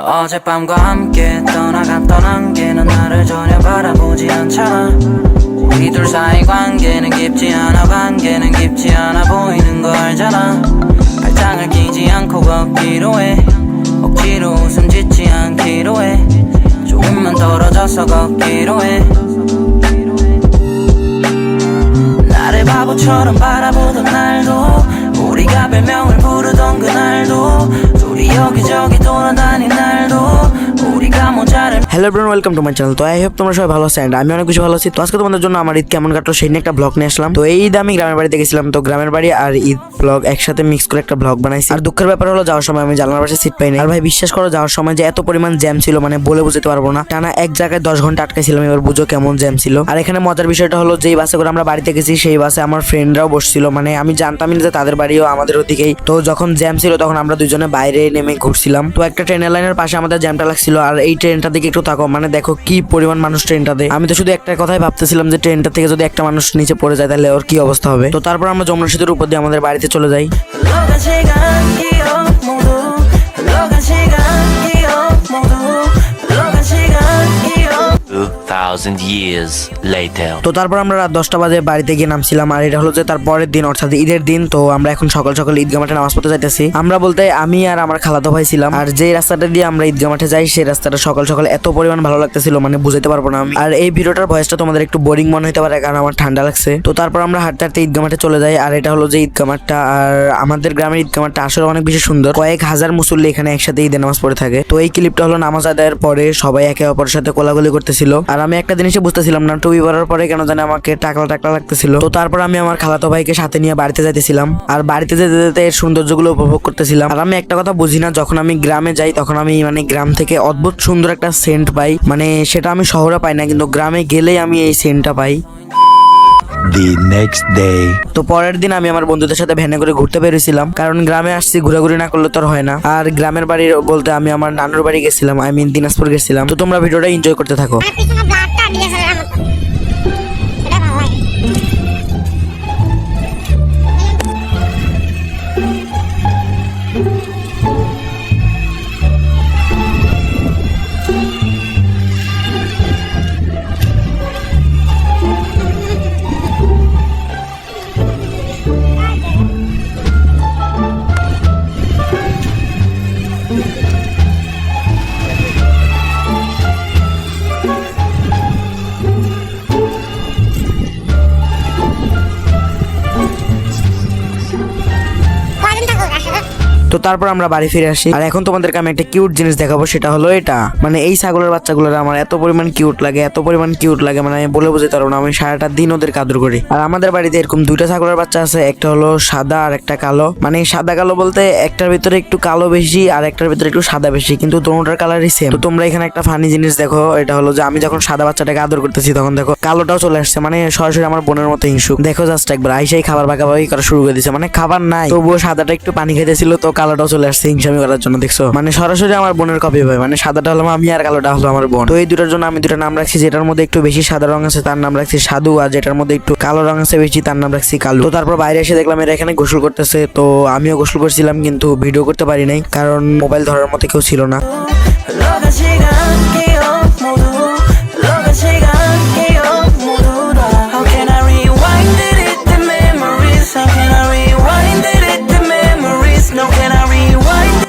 어젯밤과 함께 떠나갔던 안개는 나를 전혀 바라보지 않잖아. 우리 둘 사이 관계는 깊지 않아 관계는 깊지 않아 보이는 거 알잖아. 발장을 끼지 않고 걷기로 해. 억지로 웃음 짓지 않기로 해. 조금만 떨어져서 걷기로 해. 나를 바보처럼 바라보던 날도 우리가 별명을 부르던 둘이 여기저기 돌아다닌 날도 우리가 모자를 hello everyone welcome to my channel তো I hope তোমরা সবাই ভালো আছো আমি অনেক কিছু ভালো আছি। তো আজকে তোমাদের জন্য আমার ঈদ কেমন কাটলো সেই নিয়ে একটা ব্লগ নিয়ে আসলাম। তো এই ঈদ আমি গ্রামের বাড়িতে গেছিলাম। তো গ্রামের বাড়ি আর ঈদ ব্লগ একসাথে মিক্স করে একটা ব্লগ বানাইছি। আর দুঃখের ব্যাপার হলো যাওয়ার সময় আমি জানালার পাশে সিট পাইনি। আর ভাই, বিশ্বাস করো যাওয়ার সময় যে এত পরিমাণ জ্যাম ছিল মানে বলে বুঝতে পারব না। টানা এক জায়গায় দশ ঘণ্টা আটকাইছিলাম, এবার বুঝো কেমন জ্যাম ছিল। আর এখানে মজার বিষয়টা হলো যেই বাসে করে আমরা বাড়িতে গেছি, সেই বাসে আমার ফ্রেন্ডরাও বসছিল। মানে আমি জানতামই না যে তাদের বাড়িও আমাদের ওদিকেই। তো যখন জ্যাম ছিল, তখন আমরা দুজনে বাইরে নেমে ঘুরছিলাম। তো একটা ট্রেনের লাইনের পাশে আমাদের জ্যামটা লাগছিল। আর এই ট্রেনটা দিকে একটু তাকো মানে দেখো কি পরিমাণ মানুষ ট্রেনটাতে আমি তো শুধু একটা কথাই ভাবতেছিলাম যে ট্রেনটা থেকে যদি একটা মানুষ নিচে পড়ে যায়, তাহলে ওর কি অবস্থা হবে? তো তারপর আমরা যমুনা সেতুর উপর দিয়ে আমাদের বাড়িতে চলে যাই। 2,000 years later. তো তারপর আমরা রাত দশটা বাজে বাড়িতে গিয়ে নামছিলাম আর এটা হলো যে তার পরের দিন অর্থাৎ ঈদের দিন তো আমরা এখন সকাল সকাল ঈদগা মাঠে নামাজ পড়তে যাইতেছি। আমরা বলতে আমি আর আমার খালাতো ভাই ছিলাম আর যে রাস্তাটা দিয়ে আমরা ঈদগা মাঠে যাই সেই রাস্তাটা সকাল সকাল এত পরিমাণ ভালো লাগতেছিল মানে বুঝাতে পারব না আর এই ভিডিওটার ভয়েসটা তোমাদের একটু বোরিং মনে হতে পারে কারণ আমার ঠান্ডা লাগছে। তো তারপর আমরা হাঁটতে হাঁটতে ঈদগা মাঠে চলে যাই আর এটা হলো যে ঈদগা মাঠটা আর আমাদের গ্রামের ঈদগা মাঠটা আসলে অনেক বেশি সুন্দর। কয়েক হাজার মুসল্লি এখানে একসাথে ঈদের নামাজ পড়ে থাকে। তো এই ক্লিপটা হলো নামাজ আদায়ের পরে সবাই একে অপরের সাথে কোলাগুলি করতেছিল। আর আমি একটা জিনিসে বুঝতেছিলাম না, টুপি পরার পরে কেন জানি আমাকে টাকলা টাকলা লাগতেছিল। তো তারপর আমি আমার খালাতো ভাইকে সাথে নিয়ে বাড়িতে যাইতেছিলাম। আর বাড়িতে যেতে যেতে এর সৌন্দর্যগুলো উপভোগ করতেছিলাম। আর আমি একটা কথা বুঝি না, যখন আমি গ্রামে যাই, তখন আমি মানে গ্রাম থেকে অদ্ভুত সুন্দর একটা সেন্ট পাই। মানে সেটা আমি শহরে পাই না, কিন্তু গ্রামে গেলেই আমি এই সেন্টটা পাই। The নেক্সট ডে তো পরের দিন আমি আমার বন্ধুদের সাথে ভ্যানে করে ঘুরতে বেরিয়েছিলাম কারণ গ্রামে আসছি ঘোরাঘুরি না করলে তো আর হয় না। আর গ্রামের বাড়ি বলতে আমি আমার নানুর বাড়ি গেছিলাম আই মিন দিনাজপুর গেছিলাম। তো তোমরা ভিডিওটা এনজয় করতে থাকো। তো তারপর আমরা বাড়ি ফিরে আসি। আর এখন তোমাদেরকে আমি একটা কিউট জিনিস দেখাবো, সেটা হলো এটা। মানে এই ছাগলের বাচ্চাগুলো আমার এত পরিমাণ কিউট লাগে, এত পরিমাণ কিউট লাগে মানে আমি বলে বুঝতে পারব না, আমি সারাটা দিন ওদের কাদর করি। আর আমাদের বাড়িতে এরকম দুইটা ছাগলের বাচ্চা আছে, একটা হলো সাদা আর একটা কালো। মানে সাদা কালো বলতে একটার ভিতরে একটু কালো বেশি, আর একটার ভিতরে একটু সাদা বেশি, কিন্তু দুটোটার কালারই সেম তো তোমরা এখানে একটা ফানি জিনিস দেখো, এটা হলো যে আমি যখন সাদা বাচ্চাটাকে আদর করতেছি, তখন দেখো কালোটাও চলে আসছে মানে সরাসরি আমার বোনের মতো হিংসুক। দেখো জাস্ট একবার, আইসাই খাবার ভাগাভাগি করা শুরু করে দিছে মানে খাবার নাই। তবুও সাদাটা একটু পানি খাইতেছিল, তো কালোটাও চলে আসছে হিংসামি করার জন্য, দেখছ? মানে সরাসরি আমার বোনের কপি ভাই মানে সাদাটা হলো আমি আর কালোটা হলো আমার বোন। তো এই দুটার জন্য আমি দুটো নাম রাখছি, যেটার মধ্যে একটু বেশি সাদা রং আছে, তার নাম রাখছি সাধু আর যেটার মধ্যে একটু কালো রং আছে বেশি, তার নাম রাখছি কালো। তো তারপর বাইরে এসে দেখলাম এরা এখানে গোসল করতেছে, তো আমিও গোসল করছিলাম, কিন্তু ভিডিও করতে পারি নাই, কারণ মোবাইল ধরার মতো কেউ ছিল না।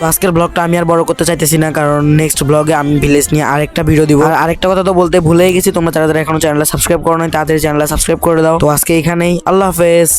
আজকের ব্লগটা আমি আর বড় করতে চাইতেছি না, কারণ নেক্সট ব্লগে আমি ভিলেজ নিয়ে আরেকটা ভিডিও দিব। আর আরেকটা কথা তো বলতে ভুলেই গেছি, তোমরা যারা এখনও চ্যানেলটা সাবস্ক্রাইব করো নাই তাদের চ্যানেলটা সাবস্ক্রাইব করে দাও। তো আজকে এখানেই, আল্লাহ হাফেজ।